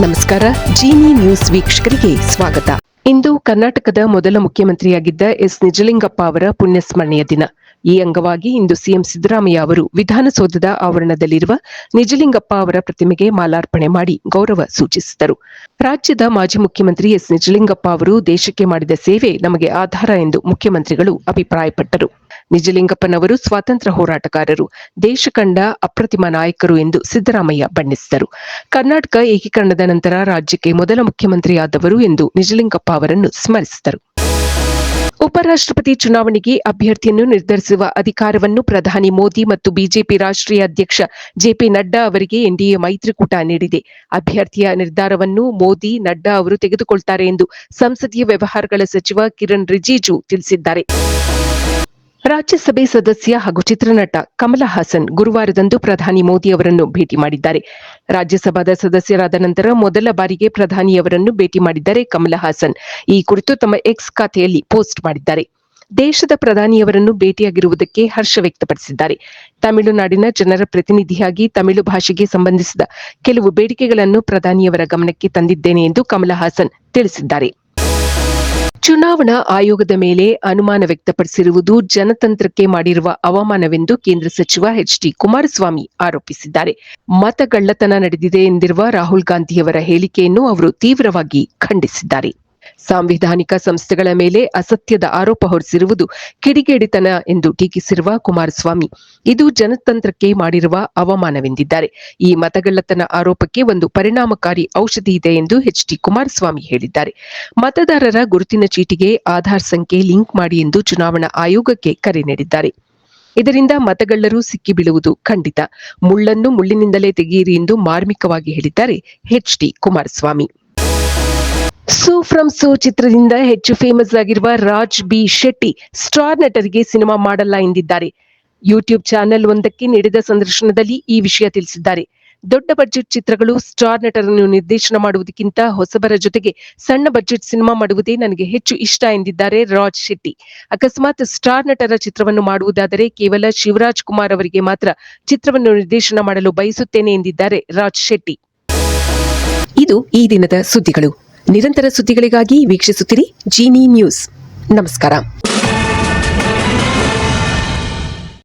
ನಮಸ್ಕಾರ, ಜೀನಿ ನ್ಯೂಸ್ ವೀಕ್ಷಕರಿಗೆ ಸ್ವಾಗತ. ಇಂದು ಕರ್ನಾಟಕದ ಮೊದಲ ಮುಖ್ಯಮಂತ್ರಿಯಾಗಿದ್ದ ಎಸ್ ನಿಜಲಿಂಗಪ್ಪ ಅವರ ಪುಣ್ಯಸ್ಮರಣೆಯ ದಿನ. ಈ ಅಂಗವಾಗಿ ಇಂದು ಸಿಎಂ ಸಿದ್ದರಾಮಯ್ಯ ಅವರು ವಿಧಾನಸೌಧದ ಆವರಣದಲ್ಲಿರುವ ನಿಜಲಿಂಗಪ್ಪ ಅವರ ಪ್ರತಿಮೆಗೆ ಮಾಲಾರ್ಪಣೆ ಮಾಡಿ ಗೌರವ ಸೂಚಿಸಿದರು. ರಾಜ್ಯದ ಮಾಜಿ ಮುಖ್ಯಮಂತ್ರಿ ಎಸ್ ನಿಜಲಿಂಗಪ್ಪ ಅವರು ದೇಶಕ್ಕೆ ಮಾಡಿದ ಸೇವೆ ನಮಗೆ ಆಧಾರ ಎಂದು ಮುಖ್ಯಮಂತ್ರಿಗಳು ಅಭಿಪ್ರಾಯಪಟ್ಟರು. ನಿಜಲಿಂಗಪ್ಪನವರು ಸ್ವಾತಂತ್ರ್ಯ ಹೋರಾಟಗಾರರು ದೇಶ ಕಂಡ ಅಪ್ರತಿಮ ನಾಯಕರು ಎಂದು ಸಿದ್ದರಾಮಯ್ಯ ಬಣ್ಣಿಸಿದರು. ಕರ್ನಾಟಕ ಏಕೀಕರಣದ ನಂತರ ರಾಜ್ಯಕ್ಕೆ ಮೊದಲ ಮುಖ್ಯಮಂತ್ರಿಯಾದವರು ಎಂದು ನಿಜಲಿಂಗಪ್ಪ ಅವರನ್ನು ಸ್ಮರಿಸಿದರು. ಉಪರಾಷ್ಟ್ರಪತಿ ಚುನಾವಣೆಗೆ ಅಭ್ಯರ್ಥಿಯನ್ನು ನಿರ್ಧರಿಸುವ ಅಧಿಕಾರವನ್ನು ಪ್ರಧಾನಿ ಮೋದಿ ಮತ್ತು ಬಿಜೆಪಿ ರಾಷ್ಟ್ರೀಯ ಅಧ್ಯಕ್ಷ ಜೆಪಿ ನಡ್ಡಾ ಅವರಿಗೆ ಎನ್ಡಿಎ ಮೈತ್ರಿಕೂಟ ನೀಡಿದೆ. ಅಭ್ಯರ್ಥಿಯ ನಿರ್ಧಾರವನ್ನು ಮೋದಿ, ನಡ್ಡಾ ಅವರು ತೆಗೆದುಕೊಳ್ತಾರೆ ಎಂದು ಸಂಸದೀಯ ವ್ಯವಹಾರಗಳ ಸಚಿವ ಕಿರಣ್ ರಿಜಿಜು ತಿಳಿಸಿದ್ದಾರೆ. ರಾಜ್ಯಸಭೆ ಸದಸ್ಯ ಹಾಗೂ ಚಿತ್ರನಟ ಕಮಲ ಹಾಸನ್ ಗುರುವಾರದಂದು ಪ್ರಧಾನಿ ಮೋದಿ ಅವರನ್ನು ಭೇಟಿ ಮಾಡಿದ್ದಾರೆ. ರಾಜ್ಯಸಭಾದ ಸದಸ್ಯರಾದ ನಂತರ ಮೊದಲ ಬಾರಿಗೆ ಪ್ರಧಾನಿಯವರನ್ನು ಭೇಟಿ ಮಾಡಿದ್ದಾರೆ ಕಮಲ ಹಾಸನ್. ಈ ಕುರಿತು ತಮ್ಮ ಎಕ್ಸ್ ಖಾತೆಯಲ್ಲಿ ಪೋಸ್ಟ್ ಮಾಡಿದ್ದಾರೆ. ದೇಶದ ಪ್ರಧಾನಿಯವರನ್ನು ಭೇಟಿಯಾಗಿರುವುದಕ್ಕೆ ಹರ್ಷ ವ್ಯಕ್ತಪಡಿಸಿದ್ದಾರೆ. ತಮಿಳುನಾಡಿನ ಜನರ ಪ್ರತಿನಿಧಿಯಾಗಿ ತಮಿಳು ಭಾಷೆಗೆ ಸಂಬಂಧಿಸಿದ ಕೆಲವು ಬೇಡಿಕೆಗಳನ್ನು ಪ್ರಧಾನಿಯವರ ಗಮನಕ್ಕೆ ತಂದಿದ್ದೇನೆ ಎಂದು ಕಮಲ ಹಾಸನ್ ತಿಳಿಸಿದ್ದಾರೆ. ಚುನಾವಣಾ ಆಯೋಗದ ಮೇಲೆ ಅನುಮಾನ ವ್ಯಕ್ತಪಡಿಸಿರುವುದು ಜನತಂತ್ರಕ್ಕೆ ಮಾಡಿರುವ ಅವಮಾನವೆಂದು ಕೇಂದ್ರ ಸಚಿವ ಎಚ್ ಡಿ ಕುಮಾರಸ್ವಾಮಿ ಆರೋಪಿಸಿದ್ದಾರೆ. ಮತಗಳ್ಳತನ ನಡೆದಿದೆ ಎಂದಿರುವ ರಾಹುಲ್ ಗಾಂಧಿಯವರ ಹೇಳಿಕೆಯನ್ನು ಅವರು ತೀವ್ರವಾಗಿ ಖಂಡಿಸಿದ್ದಾರೆ. ಸಾಂವಿಧಾನಿಕ ಸಂಸ್ಥೆಗಳ ಮೇಲೆ ಅಸತ್ಯದ ಆರೋಪ ಹೊರಿಸಿರುವುದು ಕಿಡಿಗೇಡಿತನ ಎಂದು ಟೀಕಿಸಿರುವ ಕುಮಾರಸ್ವಾಮಿ. ಇದು ಜನತಂತ್ರಕ್ಕೆ ಮಾಡಿರುವ ಅವಮಾನವೆಂದಿದ್ದಾರೆ. ಈ ಮತಗಳ್ಳತನ ಆರೋಪಕ್ಕೆ ಒಂದು ಪರಿಣಾಮಕಾರಿ ಔಷಧಿ ಇದೆ ಎಂದು ಎಚ್ ಡಿ ಕುಮಾರಸ್ವಾಮಿ ಹೇಳಿದ್ದಾರೆ. ಮತದಾರರ ಗುರುತಿನ ಚೀಟಿಗೆ ಆಧಾರ್ ಸಂಖ್ಯೆ ಲಿಂಕ್ ಮಾಡಿ ಎಂದು ಚುನಾವಣಾ ಆಯೋಗಕ್ಕೆ ಕರೆ ನೀಡಿದ್ದಾರೆ. ಇದರಿಂದ ಮತಗಳ್ಳರು ಸಿಕ್ಕಿಬೀಳುವುದು ಖಂಡಿತ. ಮುಳ್ಳನ್ನು ಮುಳ್ಳಿನಿಂದಲೇ ತೆಗೆಯಿರಿ ಎಂದು ಮಾರ್ಮಿಕವಾಗಿ ಹೇಳಿದ್ದಾರೆ H D Kumaraswamy. Su from So ಚಿತ್ರದಿಂದ ಹೆಚ್ಚು ಫೇಮಸ್ ಆಗಿರುವ ರಾಜ್ ಬಿ ಶೆಟ್ಟಿ ಸ್ಟಾರ್ ನಟರಿಗೆ ಸಿನಿಮಾ ಮಾಡಲ್ಲ ಎಂದಿದ್ದಾರೆ. ಯೂಟ್ಯೂಬ್ ಚಾನೆಲ್ ಒಂದಕ್ಕೆ ನೀಡಿದ ಸಂದರ್ಶನದಲ್ಲಿ ಈ ವಿಷಯ ತಿಳಿಸಿದ್ದಾರೆ. ದೊಡ್ಡ ಬಜೆಟ್ ಚಿತ್ರಗಳು ಸ್ಟಾರ್ ನಟರನ್ನು ನಿರ್ದೇಶನ ಮಾಡುವುದಕ್ಕಿಂತ ಹೊಸಬರ ಜೊತೆಗೆ ಸಣ್ಣ ಬಜೆಟ್ ಸಿನಿಮಾ ಮಾಡುವುದೇ ನನಗೆ ಹೆಚ್ಚು ಇಷ್ಟ ಎಂದಿದ್ದಾರೆ ರಾಜ್ ಶೆಟ್ಟಿ. ಅಕಸ್ಮಾತ್ ಸ್ಟಾರ್ ನಟರ ಚಿತ್ರವನ್ನು ಮಾಡುವುದಾದರೆ ಕೇವಲ ಶಿವರಾಜ್ ಕುಮಾರ್ ಅವರಿಗೆ ಮಾತ್ರ ಚಿತ್ರವನ್ನು ನಿರ್ದೇಶನ ಮಾಡಲು ಬಯಸುತ್ತೇನೆ ಎಂದಿದ್ದಾರೆ ರಾಜ್ ಶೆಟ್ಟಿ. ಇದು ಈ ದಿನದ ಸುದ್ದಿಗಳು. ನಿರಂತರ ಸುದ್ದಿಗಳಿಗಾಗಿ ವೀಕ್ಷಿಸುತ್ತಿರಿ ಜೀನಿ ನ್ಯೂಸ್ ನಮಸ್ಕಾರ.